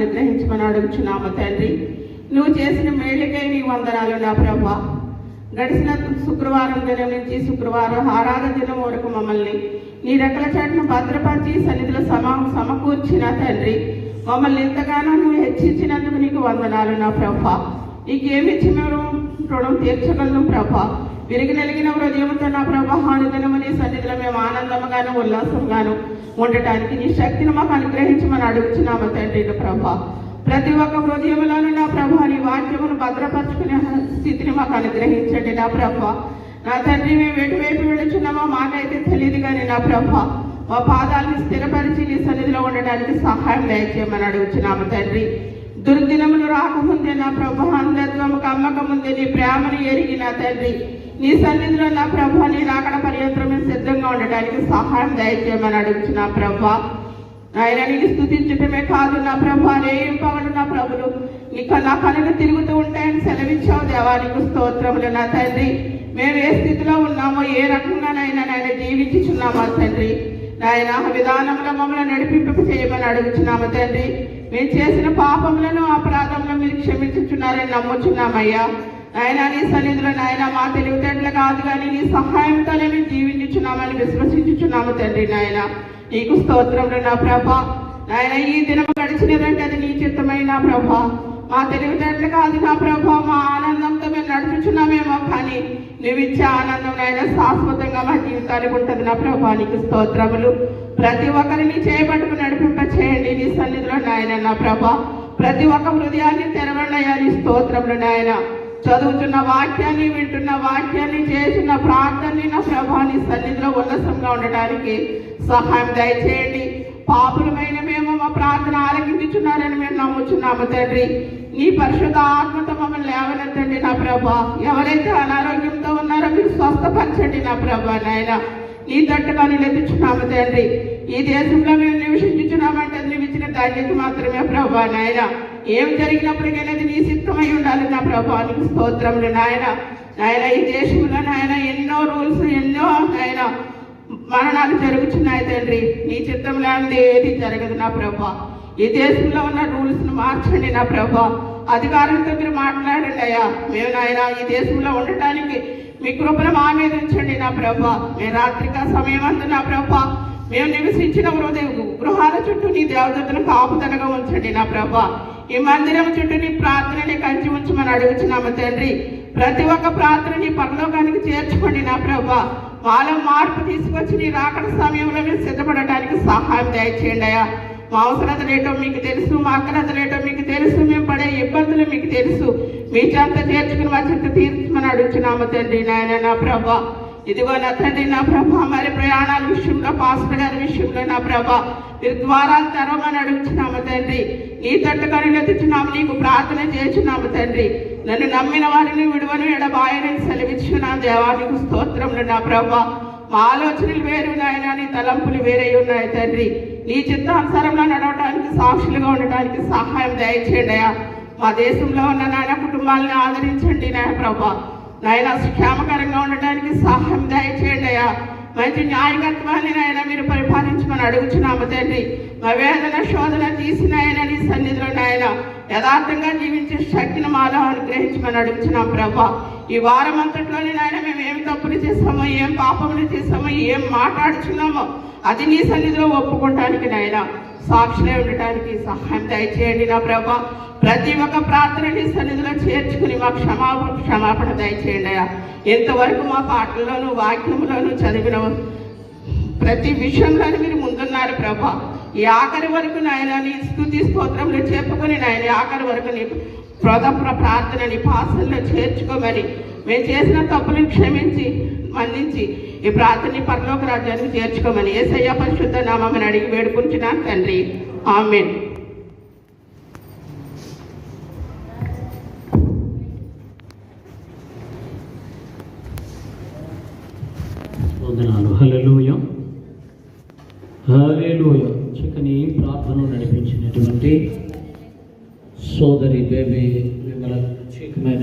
అనుగ్రహించమని అడుగుచున్నాము తండ్రి. నువ్వు చేసిన మేళ్ళకై నీ వందనాలు నా ప్రభా. గడిచిన శుక్రవారం దినం నుంచి శుక్రవారం ఆరాధన దినం వరకు మమ్మల్ని నీ రెక్కల చాటును భద్రపరిచి సన్నిధిలో సమ సమకూర్చిన తండ్రి. మమ్మల్ని ఎంతగానో నువ్వు హెచ్చించినందుకు నీకు వందనాలు నా ప్రభా. నీకేమిచ్చి మేము రుణం తీర్చగలను ప్రభా. విరిగి నలిగిన హృదయంతో నా ప్రభా హానుదినము నీ సన్నిధిలో మేము ఆనందంగాను ఉల్లాసంగాను ఉండటానికి నీ శక్తిని మాకు అనుగ్రహించమని అడుగుతున్నాము తండ్రి నా ప్రభా. ప్రతి ఒక్క హృదయంలోనూ నా ప్రభా నీ వాక్యమును భద్రపరచుకునే స్థితిని మాకు అనుగ్రహించండి నా ప్రభా. నా తండ్రి మేము ఎటువైపు వెళుచున్నామో మాకైతే తెలియదు కానీ నా ప్రభా మా పాదాలను స్థిరపరిచి నీ సన్నిధిలో ఉండడానికి సహాయం దయచేయమని అడుగుచున్నాము తండ్రి. దుర్దినములు రాకముందే నా ప్రభు అంధత్వము కమ్మకముందే నీ ప్రేమను ఎరిగి నా తండ్రి. నీ సన్నిధిలో నా ప్రభు నీ రాకడ పర్యంత్రమే సిద్ధంగా ఉండడానికి సహాయం దయచేయమని అడుగుతున్నా ప్రభా ఆయన నీకు స్థుతించటమే కాదు నా ప్రభు అనేం పగలు నా ప్రభులు. నీ నా కనులు తిరుగుతూ ఉంటాయని సెలవిచ్చావు దేవానికి స్తోత్రములు నా తండ్రి. మేము ఏ స్థితిలో ఉన్నామో ఏ రకంగానైనా నాయన జీవించుచున్నామా తండ్రి. నాయన విధానంలో మమ్మల్ని నడిపి అడుగుచున్నాము తండ్రి. మేము చేసిన పాపములను అపరాధములను మీరు క్షమించుచున్నారని నమ్ముచున్నామయ్యా. నాయన నీ సన్నిధిలో నాయన మా తెలివితేటలు కాదు కానీ నీ సహాయంతోనే మేము జీవించుచున్నామని విశ్వసించుచున్నాము తండ్రి నాయన. నీకు స్తోత్రములు నా ప్రభ. నాయన ఈ దినం గడిచినదంటే అది నీ చిత్తమైన ప్రభ. మా తెలివితేటలు కాదు నా ప్రభ మా ఆనందంతో మేము నడుచుచున్నామేమో కానీ నువ్వు ఇచ్చే ఆనందం నాయన శాశ్వతంగా మా జీవితానికి ఉంటుంది నా ప్రభా. నీకు స్తోత్రములు. ప్రతి ఒక్కరిని చేపట్టుకు నడిపింప చేయండి నీ సన్నిధిలో నాయన నా ప్రభా. ప్రతి ఒక్క హృదయాన్ని తెరవండియా నీ స్తోత్రములు నాయన. చదువుతున్న వాక్యాన్ని వింటున్న వాక్యాన్ని చేసిన ప్రార్థనని నా ప్రభాని సన్నిధిలో ఉల్లాసంగా ఉండడానికి సహాయం దయచేయండి. పాపులమైన మేము మా ప్రార్థన ఆలకించున్నారని మేము నమ్ముచున్నాము తండ్రి. నీ పరిశుద్ధ ఆత్మతో మమ్మల్ని లేవనెత్తండి నా ప్రభా. ఎవరైతే అనారోగ్యంతో ఉన్నారో మీరు స్వస్థపరచండి నా ప్రభా నాయన. నీ తట్టుగా నిలదించున్నాము తండ్రి. ఈ దేశంలో మేము నివసించున్నామంటే అది నువ్వు ధన్యత మాత్రమే ప్రభా నాయన. ఏం జరిగినప్పటికైనా నీ సిద్ధమై ఉండాలి నా ప్రభా. స్తోత్రములు నాయన. నాయన ఈ దేశంలో నాయన ఎన్నో రూల్స్ ఎన్నో నాయన మరణాలు జరుగుతున్నాయి తండ్రి. నీ చిత్తం లేనిది ఏది జరగదు నా ప్రభా. ఈ దేశంలో ఉన్న రూల్స్ను మార్చండి నా ప్రభా. అధికారులతో మీరు మాట్లాడండి అయ్యా. మేము నాయన ఈ దేశంలో ఉండటానికి మీ కృపను మా మీద ఉంచండి నా ప్రభా. మీ రాత్రిక సమయం అందు నా ప్రభా. మేము నివసించిన హృదయ గృహాల చుట్టూ నీ దేవదత్తులు కాపుదలగా ఉంచండి నా ప్రభా. ఈ మందిరం చుట్టూ నీ ప్రార్థనని కంచి ఉంచమని అడుగుచున్నాము తండ్రి. ప్రతి ఒక్క ప్రార్థనని పరలోకానికి చేర్చుకోండి నా ప్రభా. వాళ్ళ మార్పు తీసుకొచ్చి నీ రాకడ సమయంలో మేము సిద్ధపడటానికి సహాయం దయచేయండి అయ్యా. మా అవసరతలేటో మీకు తెలుసు మా అక్కరతలేటో మీకు తెలుసు మేము పడే ఇబ్బందులు మీకు తెలుసు. మీ చేత చేర్చుకుని మా చెత్త తీర్చుకుని అడుగుతున్నాము తండ్రి నాయన నా ప్రభ. ఇదిగో నా తండ్రి నా ప్రభా మరి ప్రయాణాల విషయంలో పాస్టర్ గారి విషయంలో నా ప్రభ. మీరు ద్వారాలు తెరవమని అడుగుతున్నాము తండ్రి. నీ తట్టుకొని ఎత్తుచున్నాము నీకు ప్రార్థన చేస్తున్నాము తండ్రి. నన్ను నమ్మిన వారిని విడువను ఎడబాయనని సెలవిచ్చున్నాను దేవానికి స్తోత్రములు నా ప్రభా. మా ఆలోచనలు వేరు నాయన నీ తలంపులు వేరే ఉన్నాయి తండ్రి. నీ చిత్తానుసారంలో నడవడానికి సాక్షులుగా ఉండటానికి సహాయం దయచేయండి మా దేశంలో ఉన్న నాయన కుటుంబాలను ఆదరించండి నాయన ప్రభా. నాయన క్షేమకరంగా ఉండటానికి సహాయం దయచేయండి అయ్యా. మంచి న్యాయకత్వాన్ని నాయన మీరు పరిపాలించమని అడుగుచున్నాము తండ్రి. మా వేదన శోధన తీసినాయన నీ సన్నిధిలో నాయన యథార్థంగా జీవించే శక్తిని మాలో అనుగ్రహించమని అడుగుచున్నాం ప్రభా. ఈ వారం అంతట్లోనే నాయన మేము ఏం తప్పులు చేసామో ఏం పాపములు చేసామో ఏం మాట్లాడుచున్నామో అది నీ సన్నిధిలో ఒప్పుకోవటానికి నాయన సాక్షులే ఉండటానికి సహాయం దయచేయండి నా ప్రభా. ప్రతి ఒక్క ప్రార్థన నీ సన్నిధిలో చేర్చుకుని మా క్షమాపణ క్షమాపణ దయచేయండి అయ్యా. ఎంతవరకు మా పాటల్లోనూ వాక్యములోనూ చదివిన ప్రతి విషయంలోనూ మీరు ముందున్నారు ప్రభా. ఈ ఆఖరి వరకు నాయన నీ స్థుతి స్తోత్రంలో చెప్పుకొని నాయన ఆఖరి వరకు నీ ప్రథమ ప్రార్థనని పాసల్లో చేర్చుకోమని మేము చేసిన తప్పులను క్షమించి మన్నించి ఈ ప్రార్థన పరలోక రాజ్యానికి చేర్చుకోమని ఏసయ్య పరిశుద్ధ నామని అడిగి వేడుకుంటున్నాను తండ్రి. ఆమెన్. వందనాలు. హల్లెలూయ. చక్కని ప్రార్థన నడిపించినటువంటి So that he may be